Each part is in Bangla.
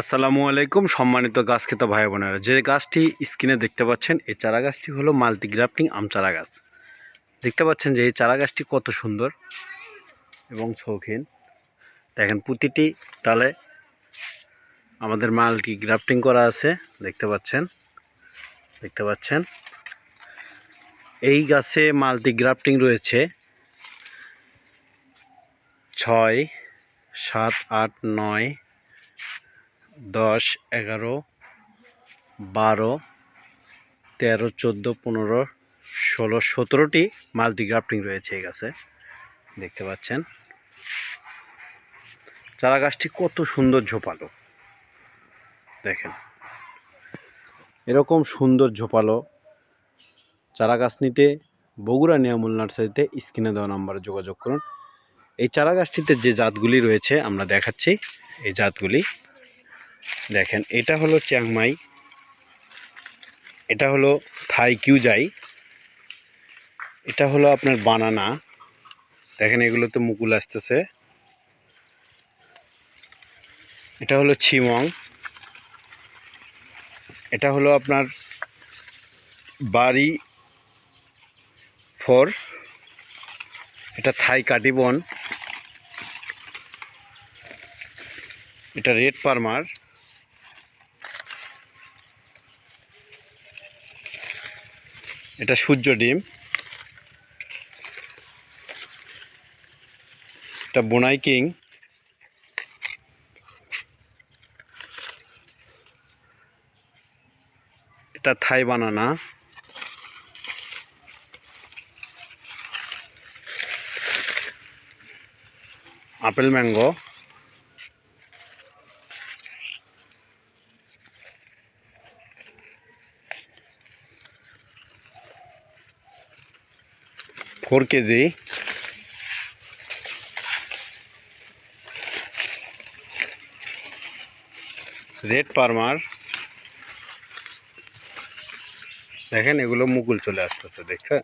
আসসালামু আলাইকুম, সম্মানিত গাছ খেতা ভাই বোনেরা। যে গাছটি স্ক্রিনে দেখতে পাচ্ছেন, এই চারা গাছটি হলো মাল্টিগ্রাফটিং আম চারা গাছ। দেখতে পাচ্ছেন যে এই চারা গাছটি কত সুন্দর এবং শৌখিন। দেখেন, প্রতিটি ডালে আমাদের মাল্টি গ্রাফটিং করা আছে, দেখতে পাচ্ছেন? দেখতে পাচ্ছেন? এই গাছে মাল্টি গ্রাফটিং রয়েছে ছয়, সাত, আট, নয় দশ, এগারো, বারো, তেরো, চোদ্দ, পনেরো, ষোলো, সতেরোটি মাল্টি গ্রাফটিং রয়েছে এই গাছে। দেখতে পাচ্ছেন। চারা গাছটি কত সুন্দর ঝোপালো। দেখেন। এরকম সুন্দর ঝোপালো। চারা গাছ নিতে বগুড়া নিয়ামুল নার্সারিতে স্ক্রিনে দেওয়া নাম্বারে যোগাযোগ করুন। এই চারা গাছটিতে যে জাতগুলি রয়েছে আমরা দেখাচ্ছি। এই জাতগুলি দেখেন, এটা হলো চ্যাংমাই এটা হলো থাই কিউজাই এটা হলো আপনার বানানা। দেখেন, এগুলোতে মুকুল আসতেছে। এটা হলো ছিমং। এটা হলো আপনার বাড়ি ফোর। এটা থাই কাটিবন এটা রেড পারমার। এটা সূর্য ডিম। এটা বোনাই কিং। এটা Thai banana. Apple mango. Four KG. Red Palmer. দেখেন, এগুলো মুকুল চলে আসতেছে দেখছে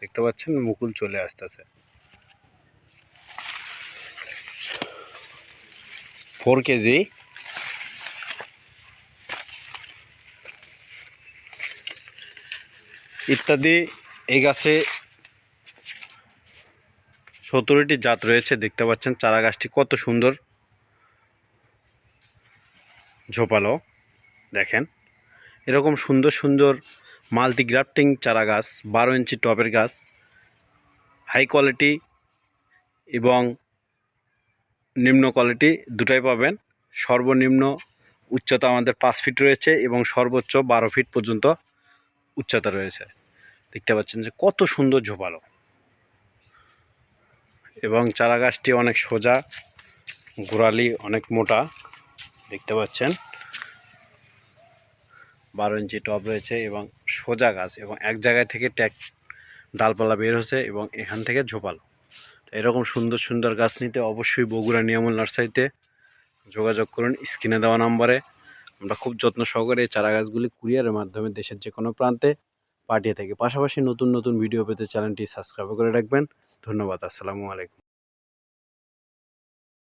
দেখতে পাচ্ছেন? মুকুল চলে আসতেছে। Four KG. ইত্যাদি, এই গাছে সতেরোটি জাত রয়েছে, দেখতে পাচ্ছেন চারা গাছটি কত সুন্দর। ঝোপালো, দেখেন। এরকম সুন্দর সুন্দর মাল্টি গ্রাফটিং চারা গাছ বারো ইঞ্চি টবের গাছ, হাই কোয়ালিটি এবং নিম্ন কোয়ালিটি দুটাই পাবেন। সর্বনিম্ন উচ্চতা আমাদের পাঁচ ফিট রয়েছে এবং সর্বোচ্চ বারো ফিট পর্যন্ত উচ্চতা রয়েছে। দেখতে পাচ্ছেন যে কত সুন্দর ঝোপালো। এবং চারা গাছটি অনেক সোজা, গোড়ালি অনেক মোটা, দেখতে পাচ্ছেন। বারো ইঞ্চি টব রয়েছে এবং সোজা গাছ এবং এক জায়গায় থেকে ট্যাক ডালপালা বের হচ্ছে এবং এখান থেকে ঝোপালো। এরকম সুন্দর সুন্দর গাছ নিতে অবশ্যই বগুড়া নিয়ামল নার্সারিতে যোগাযোগ করুন। স্ক্রিনে দেওয়া নম্বরে আমরা খুব যত্ন সহকারে এই চারা গাছগুলি কুরিয়ারের মাধ্যমে দেশের যে কোনো প্রান্তে পাঠিয়ে থাকি। পাশাপাশি নতুন নতুন ভিডিও পেতে চ্যানেলটি সাবস্ক্রাইব করে রাখবেন। ধন্যবাদ আসসালামু আলাইকুম।